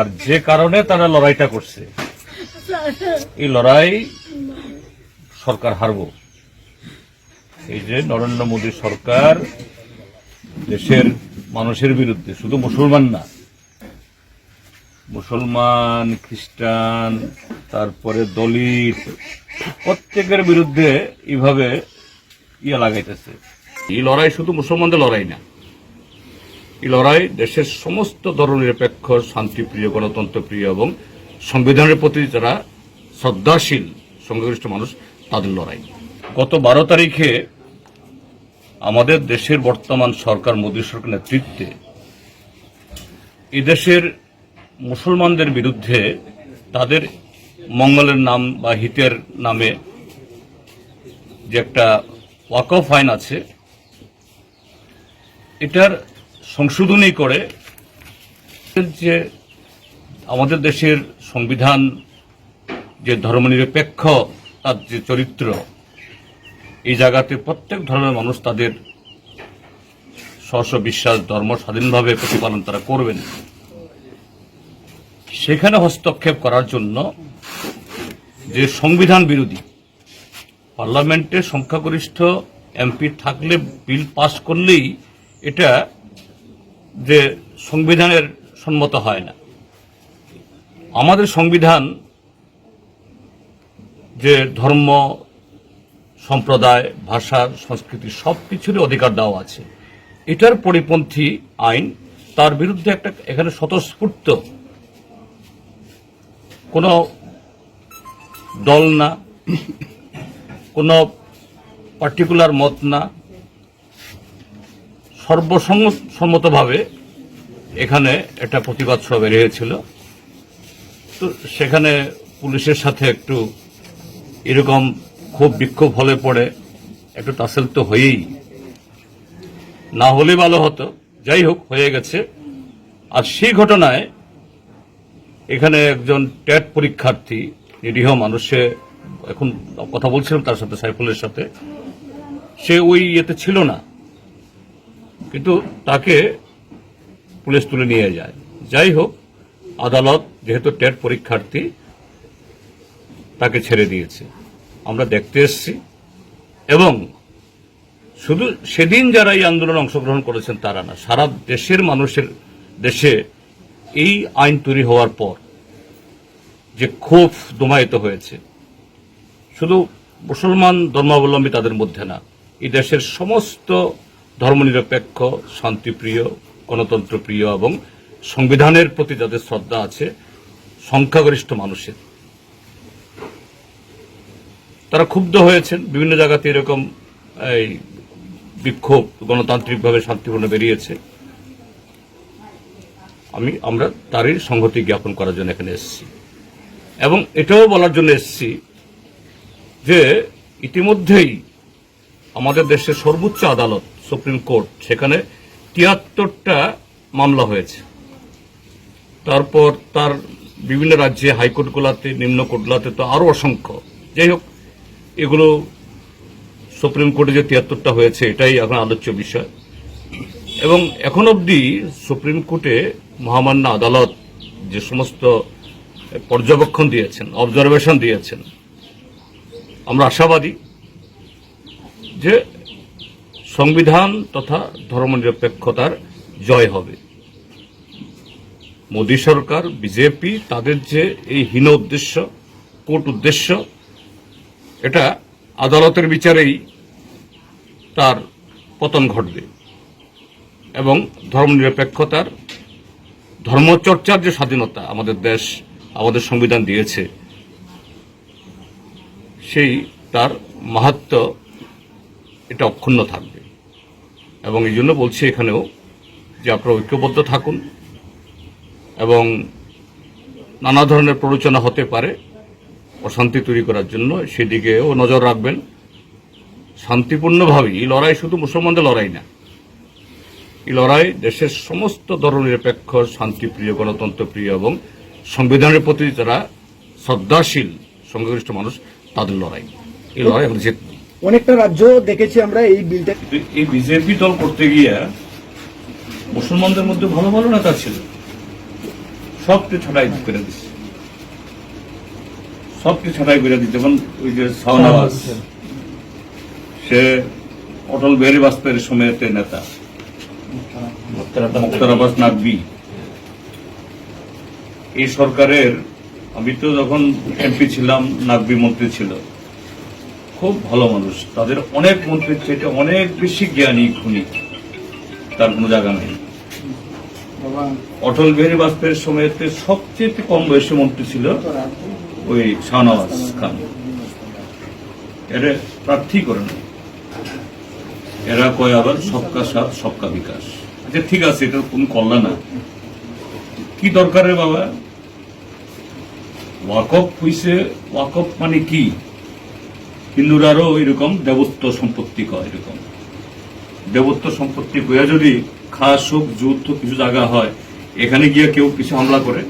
আর যে কারণে তারা লড়াইটা করছে, এই লড়াই সরকার হারব। এই যে নরেন্দ্র মোদী সরকার দেশের মানুষের বিরুদ্ধে, শুধু মুসলমান না, মুসলমান, খ্রিস্টান, তারপরে দলিত, প্রত্যেকের বিরুদ্ধে এইভাবে ইয়ে লাগাইতেছে। এই লড়াই শুধু মুসলমানদের লড়াই না এই লড়াই দেশের সমস্ত ধর্মনিরপেক্ষ, শান্তিপ্রিয়, গণতন্ত্রপ্রিয় এবং সংবিধানের প্রতি যারা শ্রদ্ধাশীল, সংখ্যাগরিষ্ঠ মানুষ, তাদের লড়াই। গত বারো তারিখে আমাদের দেশের বর্তমান সরকার, মোদী সরকার নেতৃত্বে এদেশের মুসলমানদের বিরুদ্ধে তাদের মঙ্গলের নাম বা হিতের নামে যে একটা ওয়াকফ আইন আছে, এটার সংশোধনী করে যে আমাদের দেশের সংবিধান যে ধর্মনিরপেক্ষ তার যে চরিত্র, এই জায়গাতে প্রত্যেক ধর্মের মানুষ তাদের স্ব বিশ্বাস ধর্ম স্বাধীনভাবে প্রতিপালন তারা করবেন। সেখানে হস্তক্ষেপ করার জন্য যে সংবিধান বিরোধী, পার্লামেন্টে সংখ্যাগরিষ্ঠ এমপি থাকলে বিল পাস করলেই এটা যে সংবিধানের সম্মত হয় না। আমাদের সংবিধান যে ধর্ম, সম্প্রদায়, ভাষা, সংস্কৃতি সব কিছুরই অধিকার দেওয়া আছে, এটার পরিপন্থী আইন তার বিরুদ্ধে একটা এখানে স্বতঃস্ফূর্ত কোনো দল না, কোনো পার্টিকুলার মত না সর্বসম্মতভাবে এখানে একটা প্রতিবাদ সভা বের তো সেখানে পুলিশের সাথে একটু এরকম খুব বিক্ষোভ হলে পড়ে একটু তাসেল তো হয়েই। না হলে ভালো হতো। যাই হোক, হয়ে গেছে। আর সেই ঘটনায় এখানে একজন ট্যাট পরীক্ষার্থী, নিরীহ মানুষে, এখন কথা বলছিলাম তার সাথে, সাইফুলের সাথে, সে ওই ইয়েতে ছিল না। কিন্তু তাকে পুলিশ তুলে নিয়ে যায়। যাই হোক, আদালত যেহেতু টেট পরীক্ষার্থী, তাকে ছেড়ে দিয়েছে। আমরা দেখতে এসেছি। এবং শুধু সেদিন যারা এই আন্দোলনে অংশগ্রহণ করেছেন তারা না, সারা দেশের মানুষের দেশে এই আইন তৈরি হওয়ার পর যে ক্ষোভ দমায়িত হয়েছে, শুধু মুসলমান ধর্মাবলম্বী তাদের মধ্যে না, এই দেশের সমস্ত ধর্মনিরপেক্ষ, শান্তিপ্রিয়, গণতন্ত্রপ্রিয় এবং সংবিধানের প্রতি যাদের শ্রদ্ধা আছে, সংখ্যাগরিষ্ঠ মানুষের। তারা ক্ষুব্ধ হয়েছেন, বিভিন্ন জায়গাতে এরকম এই বিক্ষোভ গণতান্ত্রিকভাবে শান্তিপূর্ণ বেরিয়েছে। আমি, আমরা তারই সংহতি জ্ঞাপন করার জন্য এখানে এসেছি। এবং এটাও বলার জন্য এসেছি যে ইতিমধ্যেই আমাদের দেশের সর্বোচ্চ আদালত সুপ্রিম কোর্ট, সেখানে তিয়াত্তরটা মামলা হয়েছে। তারপর তার বিভিন্ন রাজ্যে হাইকোর্টগুলোতে নিম্ন কোর্টগুলোতে তো আরও অসংখ্য। যাই হোক, এগুলো সুপ্রিম কোর্টে যে তিয়াত্তরটা হয়েছে, এটাই এখন আলোচ্য বিষয়। এবং এখন অবধি সুপ্রিম কোর্টে মহামান্য আদালত যে সমস্ত পর্যবেক্ষণ দিয়েছেন, অবজারভেশন দিয়েছেন, আমরা আশাবাদী যে সংবিধান তথা ধর্মনিরপেক্ষতার জয় হবে। মোদী সরকার, বিজেপি তাদের যে এই হীন উদ্দেশ্য, কোট উদ্দেশ্য, এটা আদালতের বিচারেই তার পতন ঘটবে এবং ধর্মনিরপেক্ষতার ধর্মচর্চার যে স্বাধীনতা আমাদের দেশ, আমাদের সংবিধান দিয়েছে, সেই তার মাহাত্ম এটা অক্ষুণ্ণ থাকবে। এবং এই জন্য বলছি এখানেও যে আপনারা ঐক্যবদ্ধ থাকুন এবং নানা ধরনের প্ররোচনা হতে পারে অশান্তি তৈরি করার জন্য, সেদিকেও নজর রাখবেন। শান্তিপূর্ণভাবেই, এই লড়াই শুধু মুসলমানদের লড়াই না, এই লড়াই দেশের সমস্ত ধর্মনিরপেক্ষ, শান্তিপ্রিয়, গণতন্ত্রপ্রিয় এবং সংবিধানের প্রতি যারা শ্রদ্ধাশীল, সংখ্যাগরিষ্ঠ মানুষ, তাদের লড়াই। এই লড়াই আমরা অনেকটা রাজ্য দেখেছি আমরা এই বিলটা। এই বিজেপি দল করতে গিয়ে মুসলমানদের মধ্যে ভালো ভালো নেতা ছিল। সবকে ছাড়াই করে দিচ্ছে। সবকে ছাড়াই করে দিচ্ছে। যেমন ওই যে শাহনওয়াজ, সে অটল বিহারী বাজপেয়ীর সময়তে নেতা। মুক্তার আব্বাস নাকবি। এই সরকারের, আমি তো যখন এমপি ছিলাম, নাকবি মন্ত্রী ছিল। খুব ভালো মানুষ। তাদের অনেক মন্ত্রীর চেয়ে অনেক বেশি জ্ঞানী, খুনি। তার কোনো জায়গা নেই। অটল বিহারী বাজপেয়ীর সময়তে সবচেয়ে কম বয়সী মন্ত্রী ছিল ওই শাহনওয়াজ খান। এরা প্রার্থী করে না এরা কয় আবার, সবকা সাথ, সবকা বিকাশ। আচ্ছা ঠিক আছে এটা তুমি করলা না কি দরকার রে বাবা? ওয়াকফ হইছে, ওয়াকফ মানে কি? হিন্দুরারও এরকম দেবত্ব সম্পত্তি কয় এরকম। দেবত্ব সম্পত্তি কইয়া যদি খাস হোক, যুদ্ধ কিছু জায়গা হয়, এখানে গিয়ে কেউ কিছু হামলা করে?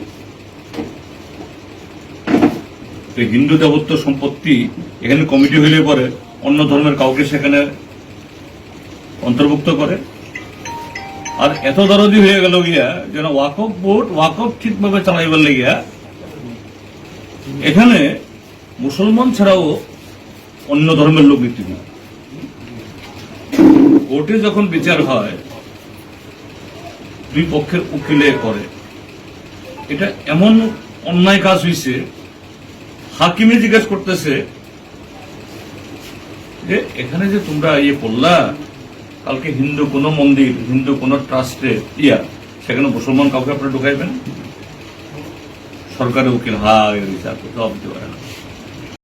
হিন্দু দেবত্ব সম্পত্তি এখানে কমিটি হইলে পরে অন্য ধর্মের কাউকে সেখানে অন্তর্ভুক্ত করে? আর এত দরদি হয়ে গেল গিয়া, যেন ওয়াকফ বোর্ড ওয়াকফ ঠিকভাবে চালাইবার লেগিয়া, এখানে মুসলমান ছাড়াও অন্য ধর্মের লোক নীতি কোর্টে যখন বিচার হয়, দুই পক্ষের উকিলে করে। এটা এমন অন্যায় কাজ হয়েছে হাকিমে জিজ্ঞেস করতেছে যে, এখানে যে তোমরা ইয়ে করলা, কালকে হিন্দু কোন মন্দির, হিন্দু কোন ট্রাস্টে, ইয়া, সেখানে মুসলমান কাউকে আপনারা ঢুকাইবেন? সরকারের উকিল হা বিচার কোথাও দিতে পারে না।